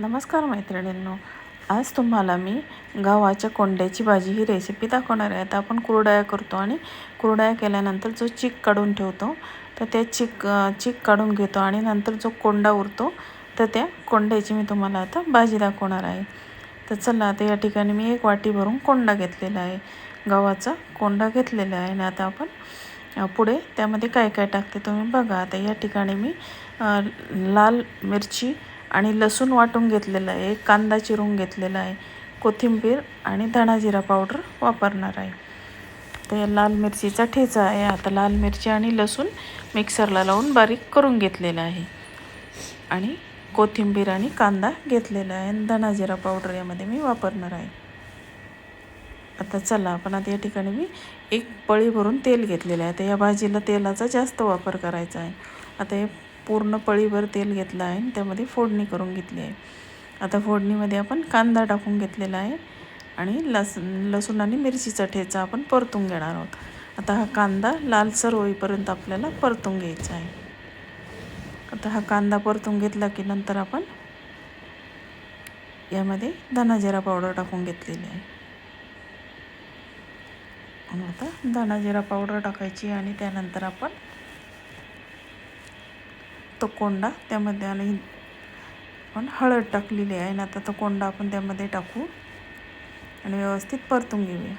नमस्कार मैत्रिणींनो आज तुम्हाला मी गव्हाच्या कोंड्याची भाजी ही रेसिपी दाखवणार आहे. आता आपण कुरडया करतो आणि कुरडया केल्यानंतर जो चीक काढून ठेवतो तर त्या चीक चीक काढून घेतो आणि नंतर जो कोंडा उरतो तर त्या कोंड्याची मी तुम्हाला आता भाजी दाखवणार आहे. तर चला आता या ठिकाणी मी एक वाटी भरून कोंडा घेतलेला आहे. गव्हाचा कोंडा घेतलेला आहे आणि आता आपण पुढे त्यामध्ये काय काय टाकते तुम्ही बघा. आता या ठिकाणी मी लाल मिरची आणि लसूण वाटून घेतलेलं आहे कांदा चिरून घेतलेला आहे कोथिंबीर आणि धणाजिरा पावडर वापरणार आहे. तर लाल मिरचीचा ठेचा आहे. आता लाल मिरची आणि लसूण मिक्सरला लावून बारीक करून घेतलेला आहे. आणि कोथिंबीर आणि कांदा घेतलेला आहे. आणि धणाजिरा पावडर यामध्ये मी वापरणार आहे. आता चला आपण आता या ठिकाणी मी एक पळी भरून तेल घेतलेलं आहे. तर या भाजीला तेलाचा जास्त वापर करायचा आहे. आता हे पूर्ण पळीभर तेल घेतलं आहे आणि त्यामध्ये फोडणी करून घेतली आहे. आता फोडणीमध्ये आपण कांदा टाकून घेतलेला आहे आणि लस लसूण आणि मिरचीचा ठेचा आपण परतून घेणार आहोत. आता हा कांदा लालसर होईपर्यंत आपल्याला परतून घ्यायचा आहे. आता हा कांदा परतून घेतला की नंतर आपण यामध्ये धनाजिरा पावडर टाकून घेतलेली आहे. आता धनाजिरा पावडर टाकायची आणि त्यानंतर आपण तो कोंडा त्यामध्ये आणि आपण हळद टाकलेली आहे आणि आता तो कोंडा आपण त्यामध्ये टाकू. आणि व्यवस्थित परतून घेऊया.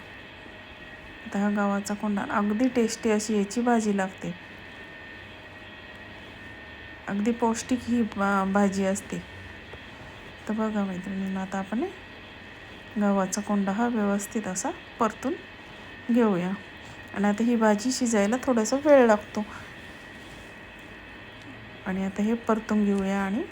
आता हा गावाचा कोंडा अगदी टेस्टी अशी याची भाजी लागते. अगदी पौष्टिक ही भाजी असते. तर बघा मैत्रिणींना आता आपण गव्हाचा कोंडा हा व्यवस्थित असा परतून घेऊया. आणि आता ही भाजी शिजायला थोडासा वेळ लागतो. आणि आता हे परतून घेऊया आणि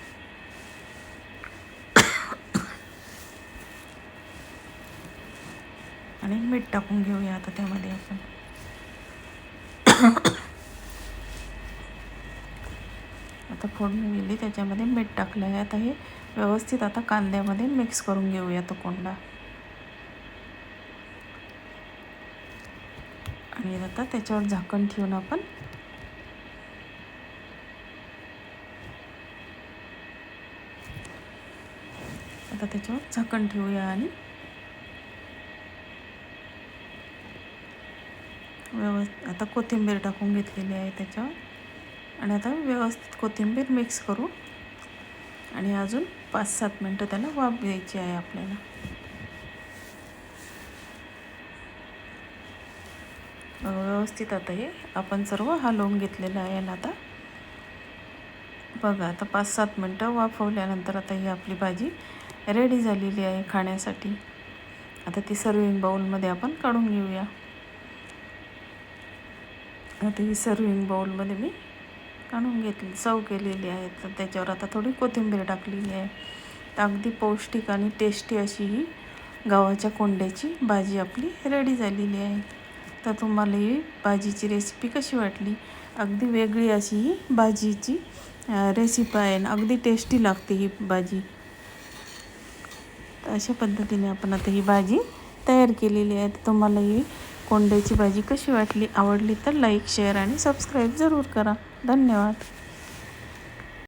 आणि मीठ टाकून घेऊया आता त्यामध्ये आपण. आता फोडणी दिली त्याच्यामध्ये मीठ टाकलं आहे आता हे व्यवस्थित आता कांद्यामध्ये मिक्स करून घेऊया तो कोंडा. आणि आता त्याच्यावर झाकण ठेवून आपण आता त्याच्यावर झाकण ठेवूया आणि व्यवस्थित आता कोथिंबीर टाकून घेतलेली आहे त्याच्यावर. आणि आता व्यवस्थित कोथिंबीर मिक्स करू. आणि अजून पाच सात मिनटं त्याला वाफ द्यायची आहे आपल्याला. व्यवस्थित आता हे आपण सर्व हलवून घेतलेलं आहे आणि आता बघा आता पाच सात मिनटं वाफवल्यानंतर आता ही आपली भाजी रेडी झालेली आहे खाण्यासाठी. आता ती सर्विंग बाऊलमध्ये आपण काढून घेऊया. आता ही सर्विंग बाऊलमध्ये मी काढून घेतली चव केलेली आहे. तर त्याच्यावर आता थोडी कोथिंबीर टाकलेली आहे. तर अगदी पौष्टिक आणि टेस्टी अशी ही गव्हाच्या कोंड्याची भाजी आपली रेडी झालेली आहे. तर तुम्हाला ही भाजीची रेसिपी कशी वाटली? अगदी वेगळी अशी ही भाजीची रेसिपी आहे अगदी टेस्टी लागते ही भाजी. अशा पद्धतीने आपण आता ही भाजी तयार केलेली आहे. तुम्हाला ही कोंड्याची भाजी कशी वाटली आवडली तर लाईक शेअर आणि सबस्क्राईब जरूर करा. धन्यवाद.